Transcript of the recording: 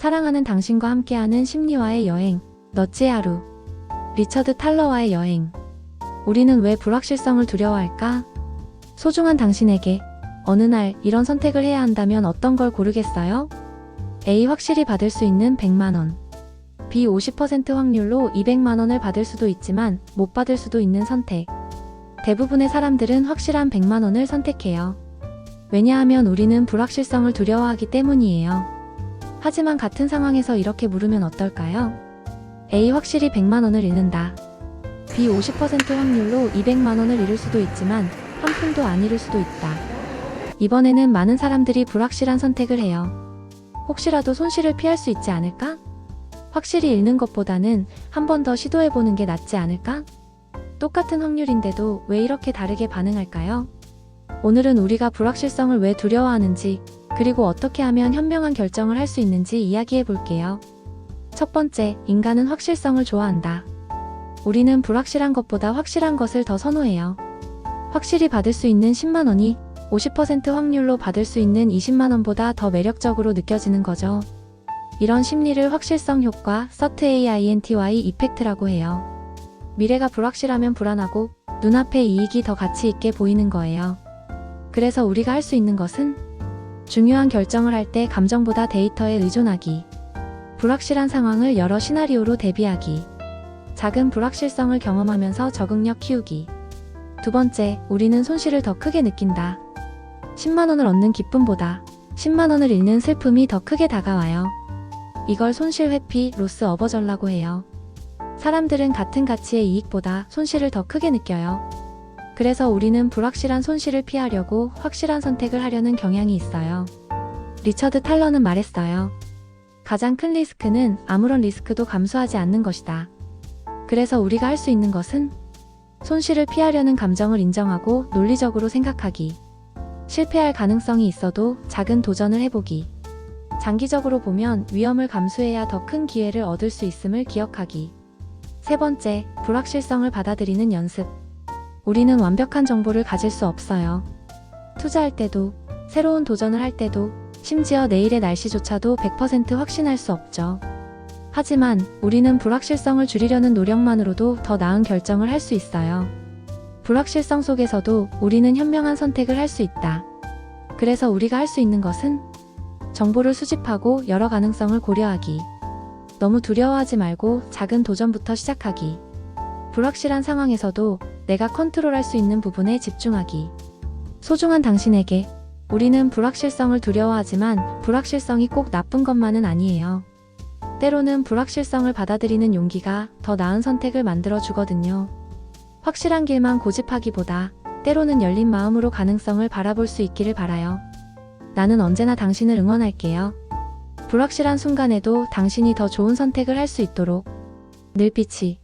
사랑하는 당신과 함께하는 심리와의 여행, 너츠의 하루. 리처드 탈러와의 여행. 우리는 왜 불확실성을 두려워할까? 소중한 당신에게 어느 날 이런 선택을 해야 한다면 어떤 걸 고르겠어요? A 확실히 받을 수 있는 100만원. B 50% 확률로 200만원을 받을 수도 있지만 못 받을 수도 있는 선택. 대부분의 사람들은 확실한 100만원을 선택해요. 왜냐하면 우리는 불확실성을 두려워하기 때문이에요. 하지만 같은 상황에서 이렇게 물으면 어떨까요? A 확실히 100만원을 잃는다. B 50% 확률로 200만원을 잃을 수도 있지만 한 푼도 안 잃을 수도 있다. 이번에는 많은 사람들이 불확실한 선택을 해요. 혹시라도 손실을 피할 수 있지 않을까? 확실히 잃는 것보다는 한 번 더 시도해보는 게 낫지 않을까? 똑같은 확률인데도 왜 이렇게 다르게 반응할까요? 오늘은 우리가 불확실성을 왜 두려워하는지, 그리고 어떻게 하면 현명한 결정을 할 수 있는지 이야기해 볼게요. 첫 번째, 인간은 확실성을 좋아한다. 우리는 불확실한 것보다 확실한 것을 더 선호해요. 확실히 받을 수 있는 10만 원이 50% 확률로 받을 수 있는 20만 원보다 더 매력적으로 느껴지는 거죠. 이런 심리를 확실성 효과, 서트 AINTY 이펙트라고 해요. 미래가 불확실하면 불안하고 눈앞의 이익이 더 가치 있게 보이는 거예요. 그래서 우리가 할 수 있는 것은 중요한 결정을 할 때 감정보다 데이터에 의존하기. 불확실한 상황을 여러 시나리오로 대비하기. 작은 불확실성을 경험하면서 적응력 키우기. 두 번째, 우리는 손실을 더 크게 느낀다. 10만원을 얻는 기쁨보다 10만원을 잃는 슬픔이 더 크게 다가와요. 이걸 손실 회피, 로스 어버절라고 해요. 사람들은 같은 가치의 이익보다 손실을 더 크게 느껴요. 그래서 우리는 불확실한 손실을 피하려고 확실한 선택을 하려는 경향이 있어요. 리처드 탈러는 말했어요. 가장 큰 리스크는 아무런 리스크도 감수하지 않는 것이다. 그래서 우리가 할 수 있는 것은 손실을 피하려는 감정을 인정하고 논리적으로 생각하기. 실패할 가능성이 있어도 작은 도전을 해보기. 장기적으로 보면 위험을 감수해야 더 큰 기회를 얻을 수 있음을 기억하기. 세 번째, 불확실성을 받아들이는 연습. 우리는 완벽한 정보를 가질 수 없어요. 투자할 때도, 새로운 도전을 할 때도, 심지어 내일의 날씨조차도 100% 확신할 수 없죠. 하지만 우리는 불확실성을 줄이려는 노력만으로도 더 나은 결정을 할 수 있어요. 불확실성 속에서도 우리는 현명한 선택을 할 수 있다. 그래서 우리가 할 수 있는 것은 정보를 수집하고 여러 가능성을 고려하기. 너무 두려워하지 말고 작은 도전부터 시작하기. 불확실한 상황에서도 내가 컨트롤할 수 있는 부분에 집중하기. 소중한 당신에게 우리는 불확실성을 두려워하지만 불확실성이 꼭 나쁜 것만은 아니에요. 때로는 불확실성을 받아들이는 용기가 더 나은 선택을 만들어 주거든요. 확실한 길만 고집하기보다 때로는 열린 마음으로 가능성을 바라볼 수 있기를 바라요. 나는 언제나 당신을 응원할게요. 불확실한 순간에도 당신이 더 좋은 선택을 할 수 있도록 늘빛이